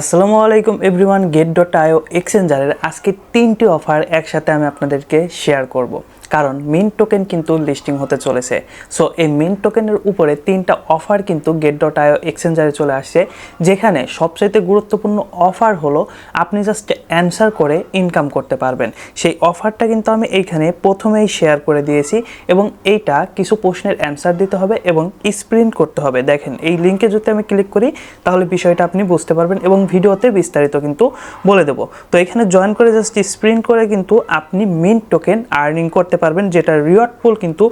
আসসালামু আলাইকুম everyone gate dot আইও এক্সচেঞ্জারের আজকে তিনটি অফার একসাথে আমি আপনাদেরকে শেয়ার করব। কারণ মিন টোকেন কিন্তু লিস্টিং হতে চলেছে। সো এই মিন টোকেনের উপরে তিনটা অফার কিন্তু গেট ডট আইও এক্সচেঞ্জারে চলে আসছে, যেখানে সবচাইতে গুরুত্বপূর্ণ অফার হলো, আপনি জাস্ট অ্যান্সার করে ইনকাম করতে পারবেন। সেই অফারটা কিন্তু আমি এইখানে প্রথমেই শেয়ার করে দিয়েছি এবং এইটা কিছু প্রশ্নের অ্যান্সার দিতে হবে এবং স্প্রিন্ট করতে হবে। দেখেন, এই লিঙ্কে যদি আমি ক্লিক করি, তাহলে বিষয়টা আপনি বুঝতে পারবেন এবং ভিডিওতে বিস্তারিত কিন্তু বলে দেবো। তো এখানে জয়েন করে জাস্ট স্প্রিন্ট করে কিন্তু আপনি মিন টোকেন আর্নিং করতে পারবেন, যেটা রিওয়ার্ড পুল কিন্তু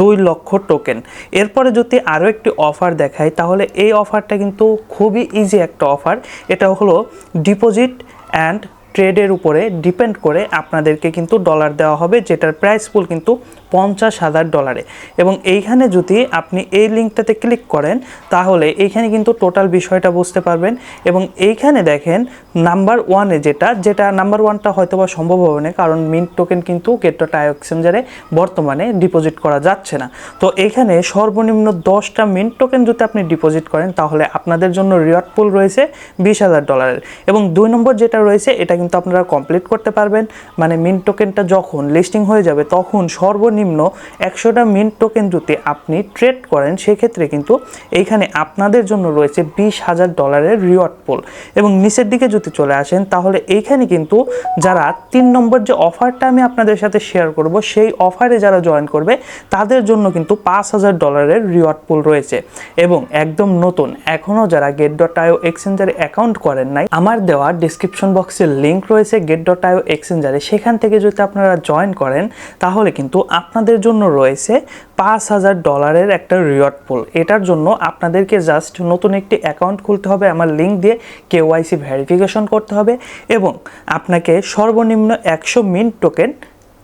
দুই লক্ষ টোকেন এরপরে যদি আরও একটি অফার দেখায় তাহলে এই অফারটা কিন্তু খুবই ইজি একটা অফার এটা হলো ডিপোজিট অ্যান্ড ট্রেডের উপরে ডিপেন্ড করে আপনাদেরকে কিন্তু ডলার দেওয়া হবে, যেটার প্রাইস পুল কিন্তু পঞ্চাশ হাজার ডলারে। এবং এইখানে যদি আপনি এই লিঙ্কটাতে ক্লিক করেন, তাহলে এইখানে কিন্তু টোটাল বিষয়টা বুঝতে পারবেন। এবং এইখানে দেখেন, নাম্বার ওয়ানে যেটা যেটা নাম্বার ওয়ানটা হয়তো বা সম্ভব হবে না, কারণ মিন্ট টোকেন কিন্তু টাই এক্সচেঞ্জারে বর্তমানে ডিপোজিট করা যাচ্ছে না। তো এখানে সর্বনিম্ন দশটা মিন্ট টোকেন যদি আপনি ডিপোজিট করেন, তাহলে আপনাদের জন্য রিওয়ার্ড রয়েছে বিশ হাজার ডলারের। এবং দুই নম্বর যেটা রয়েছে, এটা কিন্তু আপনারা কমপ্লিট করতে পারবেন। মানে মিন্ট টোকেনটা যখন লিস্টিং হয়ে যাবে, তখন সর্বনিম্ন একশোটা মিন্ট টোকেন যদি আপনি ট্রেড করেন, সেক্ষেত্রে কিন্তু এইখানে আপনাদের জন্য রয়েছে বিশ হাজার ডলারের রিওয়ার্ড পুল এবং নিচের দিকে যদি চলে আসেন, তাহলে এইখানে কিন্তু যারা তিন নম্বর যে অফারটা আমি আপনাদের সাথে শেয়ার করব, সেই অফারে যারা জয়েন করবে, তাদের জন্য কিন্তু পাঁচ হাজার ডলারের রিওয়ার্ড পুল রয়েছে। এবং একদম নতুন এখনও যারা গেট ডট আইও এক্সচেঞ্জারে অ্যাকাউন্ট করেন নাই, আমার দেওয়া ডিসক্রিপশন বক্সের লিঙ্ক রয়েছে গেট ডট আইও এক্সচেঞ্জারে সেখান থেকে যদি আপনারা জয়েন করেন, তাহলে কিন্তু আপনাদের জন্য রয়েছে পাঁচ হাজার ডলারের একটা রিওয়ার্ড পুল। এটার জন্য আপনাদেরকে জাস্ট নতুন একটি অ্যাকাউন্ট খুলতে হবে, আমার লিঙ্ক দিয়ে কেওয়াইসি ভেরিফিকেশন করতে হবে এবং আপনাকে সর্বনিম্ন একশো মিন টোকেন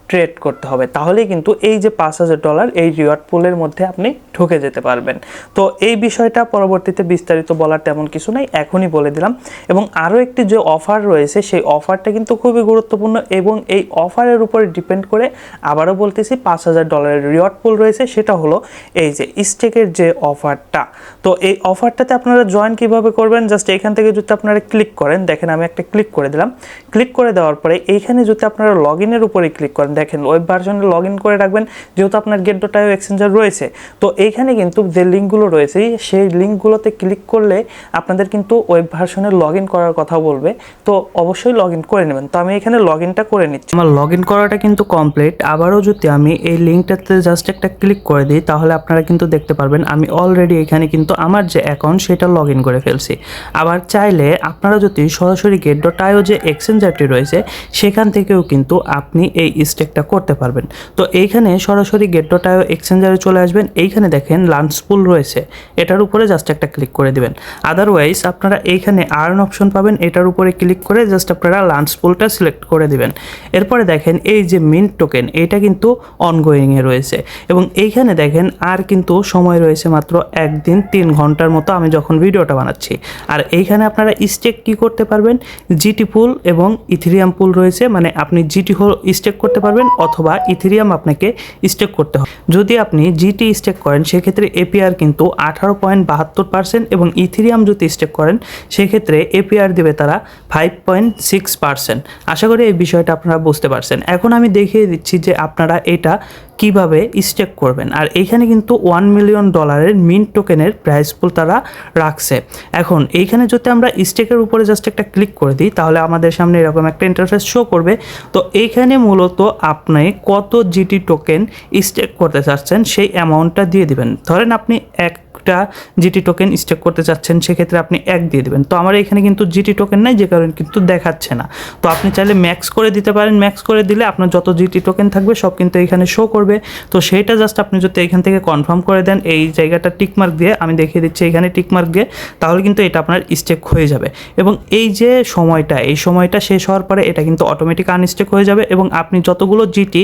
ট্রেড করতে হবে। তাহলেই কিন্তু এই যে পাঁচ হাজার ডলার এই রিওয়ার্ড পুলের মধ্যে আপনি ঢুকে যেতে পারবেন। তো এই বিষয়টা পরবর্তীতে বিস্তারিত বলার তেমন কিছু নাই, এখনই বলে দিলাম। এবং আরও একটি যে অফার রয়েছে, সেই অফারটা কিন্তু খুবই গুরুত্বপূর্ণ এবং এই অফারের উপরে ডিপেন্ড করে আবারও বলতেছি পাঁচ হাজার ডলারের রিওয়ার্ড পুল রয়েছে, সেটা হলো এই যে স্টেকের যে অফারটা তো এই অফারটাতে আপনারা জয়েন কীভাবে করবেন? জাস্ট এখান থেকে যদি আপনারা ক্লিক করেন, দেখেন আমি একটা ক্লিক করে দিলাম। ক্লিক করে দেওয়ার পরে এইখানে যদি আপনারা লগ ইনের উপরে ক্লিক করেন দেখেন ওয়েব ভার্সনে লগ ইন করে রাখবেন, যেহেতু আপনার গেট ডট আইও এক্সচেঞ্জার রয়েছে। তো এইখানে কিন্তু যে লিঙ্কগুলো রয়েছে, সেই লিঙ্কগুলোতে ক্লিক করলে আপনাদের কিন্তু ওয়েব ভার্সনে লগ ইন করার কথা বলবে। তো অবশ্যই লগ ইন করে নেবেন। তো আমি এখানে লগ ইনটা করে নিচ্ছি। আমার লগ ইন করাটা কিন্তু কমপ্লিট আবারও যদি আমি এই লিঙ্কটাতে জাস্ট একটা ক্লিক করে দিই, তাহলে আপনারা কিন্তু দেখতে পারবেন, আমি অলরেডি এখানে কিন্তু আমার যে অ্যাকাউন্ট সেটা লগ ইন করে ফেলছি। আবার চাইলে আপনারা যদি সরাসরি গেট ডট আইও যে এক্সচেঞ্জারটি রয়েছে, সেখান থেকেও কিন্তু আপনি এই স্টেকটা করতে পারবেন। তো এইখানে সরাসরি গেট ডট আইও এক্সচেঞ্জারে চলে আসবেন। এইখানে দেখেন লাঞ্চ পুল রয়েছে। এটার উপরে জাস্ট একটা ক্লিক করে দিবেন। আদারওয়াইজ আপনারা এইখানে আর্ন অপশন পাবেন। এটার উপরে ক্লিক করে জাস্ট আপনারা লাঞ্চ পুলটা সিলেক্ট করে দিবেন। এরপরে দেখেন এই যে মিন্ট টোকেন এটা কিন্তু অনগোয়িংয়ে রয়েছে। এবং এইখানে দেখেন আর কিন্তু সময় রয়েছে মাত্র একদিন তিন ঘণ্টার মতো আমি যখন ভিডিওটা বানাচ্ছি। আর এইখানে আপনারা স্টেক কি করতে পারবেন? জিটি পুল এবং ইথিরিয়াম পুল রয়েছে। মানে আপনি জিটি হল স্টেক করতে পারবেন। অথবা ইথেরিয়াম আপনাকে স্টেক করতে হবে। যদি আপনি জিটি স্টেক করেন, সেক্ষেত্রে এপিআর কিন্তু আঠারো পয়েন্ট বাহাত্তর পার্সেন্ট এবং ইথেরিয়াম যদি স্টেক করেন, সেক্ষেত্রে এপিআর দেবে তারা ফাইভ পয়েন্ট সিক্স পার্সেন্ট আশা করি এই বিষয়টা আপনারা বুঝতে পারছেন। এখন আমি দেখিয়ে দিচ্ছি যে আপনারা এটা কীভাবে স্টেক করবেন? আর এইখানে কিন্তু ওয়ান মিলিয়ন ডলারের মিন টোকেনের প্রাইস পুল তারা রাখছে। এখন, এইখানে যদি আমরা স্টেকের উপরে জাস্ট একটা ক্লিক করে দিই, তাহলে আমাদের সামনে এরকম একটা ইন্টারফেস শো করবে। তো এইখানে মূলত আপনি কত জিটি টোকেন স্টেক করতে চাচ্ছেন, সেই অ্যামাউন্টটা দিয়ে দিবেন। ধরেন আপনি এক একটা জিটি টোকেন স্টেক করতে চাচ্ছেন, সেক্ষেত্রে আপনি এক দিয়ে দেবেন। তো আমার এখানে কিন্তু জিটি টোকেন নাই, যে কারণে কিন্তু দেখাচ্ছে না। তো আপনি চাইলে ম্যাক্স করে দিতে পারেন। ম্যাক্স করে দিলে আপনার যত জিটি টোকেন থাকবে, সব কিন্তু এখানে শো করবে। তো সেইটা জাস্ট আপনি যদি এখান থেকে কনফার্ম করে দেন, এই জায়গাটা টিকমার্ক দিয়ে, আমি দেখিয়ে দিচ্ছি এখানে টিকমার্ক দিয়ে, তাহলে কিন্তু এটা আপনার স্টেক হয়ে যাবে। এবং এই যে সময়টা, এই সময়টা শেষ হওয়ার পরে এটা কিন্তু অটোমেটিক আনস্টেক হয়ে যাবে এবং আপনি যতগুলো জিটি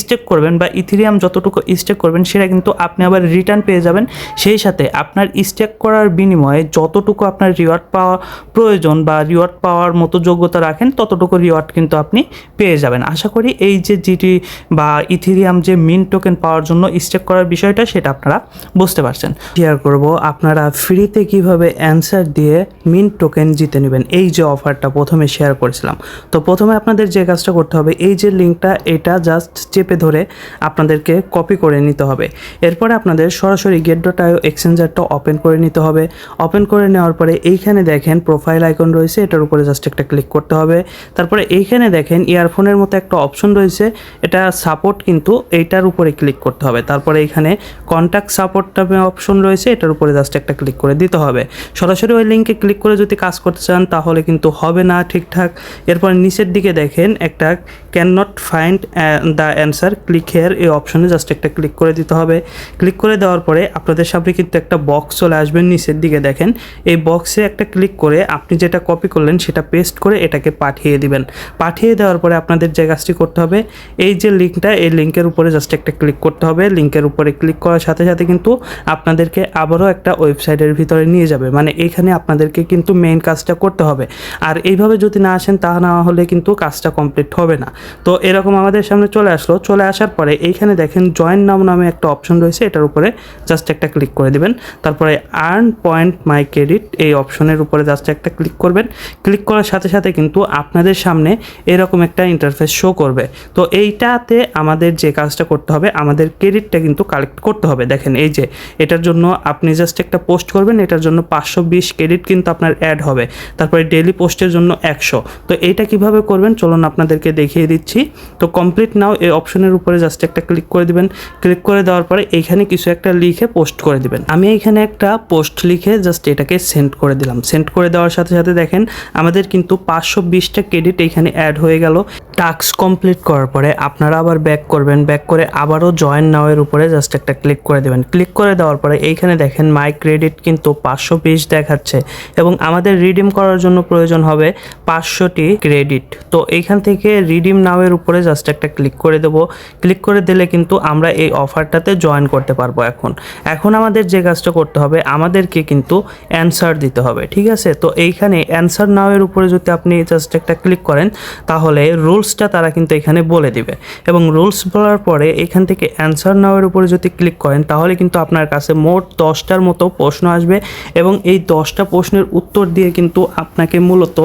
স্টেক করবেন বা ইথিরিয়াম যতটুকু স্টেক করবেন, সেটা কিন্তু আপনি আবার রিটার্ন পেয়ে যাবেন। সেই সাথে সাথে আপনার স্টেক করার বিনিময়ে যতটুকু আপনার রিওয়ার্ড পাওয়া প্রয়োজন বা রিওয়ার্ড পাওয়ার মতো যোগ্যতা রাখেন, ততটুকু রিওয়ার্ড কিন্তু আপনি পেয়ে যাবেন। আশা করি এই যে জিটি বা ইথিরিয়াম যে মিন টোকেন পাওয়ার জন্য স্টেক করার বিষয়টা, সেটা আপনারা বুঝতে পারছেন। শেয়ার করব, আপনারা ফ্রিতে কীভাবে অ্যান্সার দিয়ে মিন টোকেন জিতে নেবেন? এই যে অফারটা প্রথমে শেয়ার করেছিলাম। তো প্রথমে আপনাদের যে কাজটা করতে হবে, এই যে লিঙ্কটা এটা জাস্ট চেপে ধরে আপনাদেরকে কপি করে নিতে হবে। এরপরে আপনাদের সরাসরি গেট ডট আইও এক্সচেঞ্জারটা ওপেন করে নিতে হবে। ওপেন করে নেওয়ার পরে এইখানে দেখেন প্রোফাইল আইকন রয়েছে, এটার উপরে জাস্ট একটা ক্লিক করতে হবে। তারপরে এইখানে দেখেন ইয়ারফোনের মতো একটা অপশন রয়েছে, এটা সাপোর্ট কিন্তু এইটার উপরে ক্লিক করতে হবে। তারপরে এখানে কন্ট্যাক্ট সাপোর্ট নামে অপশন রয়েছে, এটার উপরে জাস্ট একটা ক্লিক করে দিতে হবে। সরাসরি ওই লিঙ্কে ক্লিক করে যদি কাজ করতে চান, তাহলে কিন্তু হবে না ঠিকঠাক। এরপর নিচের দিকে দেখেন একটা can not find the answer click here এই অপশনে জাস্ট একটা ক্লিক করে দিতে হবে। ক্লিক করে দেওয়ার পরে আপনাদের সামনে কিন্তু একটা বক্স চলে আসবে নিচের দিকে দেখেন। এই বক্সে একটা ক্লিক করে আপনি যেটা কপি করলেন সেটা পেস্ট করে এটাকে পাঠিয়ে দিবেন। পাঠিয়ে দেওয়ার পরে আপনাদের যে কাজটি করতে হবে, এই যে লিঙ্কটা এই লিঙ্কের উপরে জাস্ট একটা ক্লিক করতে হবে। লিঙ্কের উপরে ক্লিক করার সাথে সাথে কিন্তু আপনাদেরকে আবারও একটা ওয়েবসাইটের ভিতরে নিয়ে যাবে। মানে এখানে আপনাদেরকে কিন্তু মেইন কাজটা করতে হবে। আর এইভাবে যদি না আসেন, তা না হলে কিন্তু কাজটা কমপ্লিট হবে না। তো এরকম আমাদের সামনে চলে আসলো। চলে আসার পরে এইখানে দেখেন জয়েন নাম নামে একটা অপশন রয়েছে। এটার উপরে জাস্ট একটা ক্লিক করে দিবেন। তারপরে আর্ন পয়েন্ট মাই ক্রেডিট এই অপশনের উপরে জাস্ট একটা ক্লিক করবেন। ক্লিক করার সাথে সাথে কিন্তু আপনাদের সামনে এরকম একটা ইন্টারফেস শো করবে। তো এইটাতে আমাদের যে কাজটা করতে হবে, আমাদের ক্রেডিটটা কিন্তু কালেক্ট করতে হবে। দেখেন এই যে, এটার জন্য আপনি জাস্ট একটা পোস্ট করবেন, এটার জন্য পাঁচশো বিশ ক্রেডিট কিন্তু আপনার অ্যাড হবে। তারপরে ডেলি পোস্টের জন্য একশো। তো এইটা কীভাবে করবেন? চলুন আপনাদেরকে দেখিয়ে দিচ্ছি। তো কমপ্লিট নাও এই অপশনের উপরে জাস্ট একটা ক্লিক করে দিবেন। ক্লিক করে দেওয়ার পরে এইখানে কিছু একটা লিখে পোস্ট করে দিবেন। আমি এখানে একটা পোস্ট লিখে জাস্ট এটাকে সেন্ড করে দিলাম। সেন্ড করে দেওয়ার সাথে সাথে দেখেন, আমাদের কিন্তু পাঁচশো বিশটা ক্রেডিট এখানে অ্যাড হয়ে গেল। টাস্ক কমপ্লিট করার পরে আপনারা আবার ব্যাক করবেন ব্যাক করে আবারও জয়েন নাওয়ের উপরে জাস্ট একটা ক্লিক করে দেবেন। ক্লিক করে দেওয়ার পরে এইখানে দেখেন মাই ক্রেডিট কিন্তু পাঁচশো বিশ দেখাচ্ছে এবং আমাদের রিডিম করার জন্য প্রয়োজন হবে পাঁচশোটি ক্রেডিট তো এইখান থেকে রিডিম নাওয়ের উপরে জাস্ট একটা ক্লিক করে দেবো। ক্লিক করে দিলে কিন্তু আমরা এই অফারটাতে জয়েন করতে পারব এখন। এখন আমাদের যে কাজটা করতে হবে, আমাদেরকে কিন্তু অ্যান্সার দিতে হবে, ঠিক আছে? তো এইখানে অ্যান্সার নাওয়ের উপরে যদি আপনি জাস্ট একটা ক্লিক করেন, তাহলে রুলসটা তারা কিন্তু এখানে বলে দিবে। এবং রুলস বলার পরে এখান থেকে অ্যান্সার নাওয়ের উপরে যদি ক্লিক করেন, তাহলে কিন্তু আপনার কাছে মোট দশটার মতো প্রশ্ন আসবে এবং এই দশটা প্রশ্নের উত্তর দিয়ে কিন্তু আপনাকে মূলত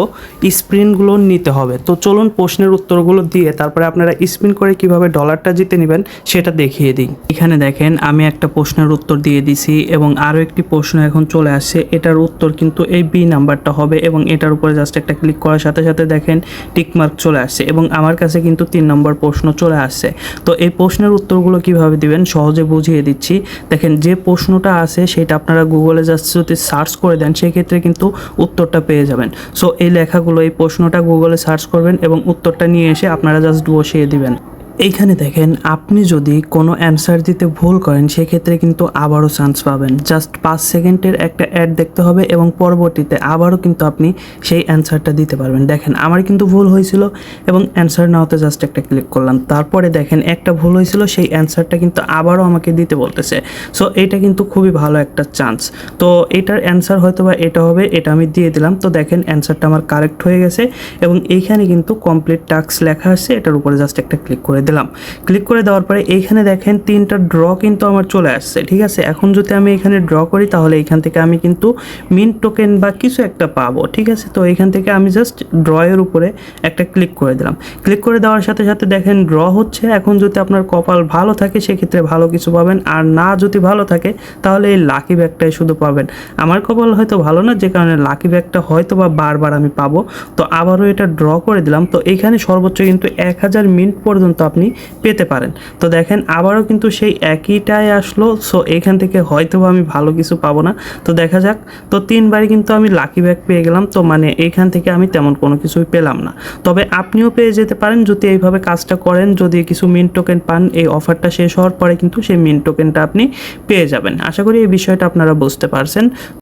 স্প্রিনগুলো নিতে হবে। তো চলুন প্রশ্নের উত্তরগুলো দিয়ে তারপরে আপনারা স্পিন করে কীভাবে ডলারটা জিতে নেবেন সেটা দেখিয়ে দিই। এখানে দেখেন, আমি একটা প্রশ্নের উত্তর দিয়ে দিছি এবং আরও একটি প্রশ্ন এখন চলে আসছে। এটার উত্তর কিন্তু এই বি নাম্বারটা হবে এবং এটার উপরে জাস্ট একটা ক্লিক করার সাথে সাথে দেখেন টিকমার্ক চলে আসছে এবং আমার কাছে কিন্তু তিন নম্বর প্রশ্ন চলে আসছে। তো এই প্রশ্নের উত্তরগুলো কীভাবে দিবেন? সহজে বুঝিয়ে দিচ্ছি। দেখেন, যে প্রশ্নটা আছে, সেটা আপনারা গুগলে জাস্ট যদি সার্চ করে দেন, সেক্ষেত্রে কিন্তু উত্তরটা পেয়ে যাবেন। সো এই লেখাগুলো, এই প্রশ্নটা গুগলে সার্চ করবেন এবং উত্তরটা নিয়ে এসে আপনারা জাস্ট বসিয়ে দিবেন। এইখানে দেখেন, আপনি যদি কোনো অ্যান্সার দিতে ভুল করেন, সেক্ষেত্রে কিন্তু আবারও চান্স পাবেন। জাস্ট পাঁচ সেকেন্ডের একটা অ্যাড দেখতে হবে এবং পরবর্তীতে আবারও কিন্তু আপনি সেই অ্যান্সারটা দিতে পারবেন। দেখেন, আমার কিন্তু ভুল হয়েছিল এবং অ্যান্সার নাওতে জাস্ট একটা ক্লিক করলাম। তারপরে দেখেন, একটা ভুল হয়েছিল, সেই অ্যান্সারটা কিন্তু আবারও আমাকে দিতে বলতেছে। সো এটা কিন্তু খুবই ভালো একটা চান্স তো এটার অ্যান্সার হয়তো বা এটা হবে, এটা আমি দিয়ে দিলাম। তো দেখেন অ্যান্সারটা আমার কারেক্ট হয়ে গেছে এবং এইখানে কিন্তু কমপ্লিট টাস্ক লেখা আছে, এটার উপরে জাস্ট একটা ক্লিক করে দিলাম। ক্লিক করে দেওয়ার পরে এইখানে দেখেন তিনটা ড্র কিন্তু আমার চলে আসছে, ঠিক আছে? এখন যদি আমি এখানে ড্র করি তাহলে এখান থেকে আমি কিন্তু মিন টোকেন বা কিছু একটা পাবো, ঠিক আছে? তো এখান থেকে আমি জাস্ট ড্রয়ের উপরে একটা ক্লিক করে দিলাম। ক্লিক করে দেওয়ার সাথে সাথে দেখেন ড্র হচ্ছে। এখন যদি আপনার কপাল ভালো থাকে সেক্ষেত্রে ভালো কিছু পাবেন। আর না যদি ভালো থাকে তাহলে এই লাকি ব্যাগটাই শুধু পাবেন। আমার কপাল হয়তো ভালো না, যে কারণে লাকি ব্যাগটা হয়তো বা বারবার আমি পাবো। তো আবারও এটা ড্র করে দিলাম। তো এখানে সর্বোচ্চ কিন্তু এক হাজার মিনিট পর্যন্ত আপনি পেতে পারেন। তো দেখেন, আবারও কিন্তু সেই একইটাই আসলো সো এখান থেকে হয়তো আমি ভালো কিছু পাবো না। তো দেখা যাক, তো তিনবারই কিন্তু আমি লাকি ব্যাগ পেয়ে গেলাম, তো মানে এইখান থেকে আমি তেমন কোনো কিছুই পেলাম না। তবে আপনিও পেয়ে যেতে পারেন যদি এইভাবে কাজটা করেন, যদি কিছু মিন টোকেন পান, এই অফারটা শেষ হওয়ার পরে কিন্তু সেই মিন টোকেনটা আপনি পেয়ে যাবেন। আশা করি এই বিষয়টা আপনারা বুঝতে পারছেন।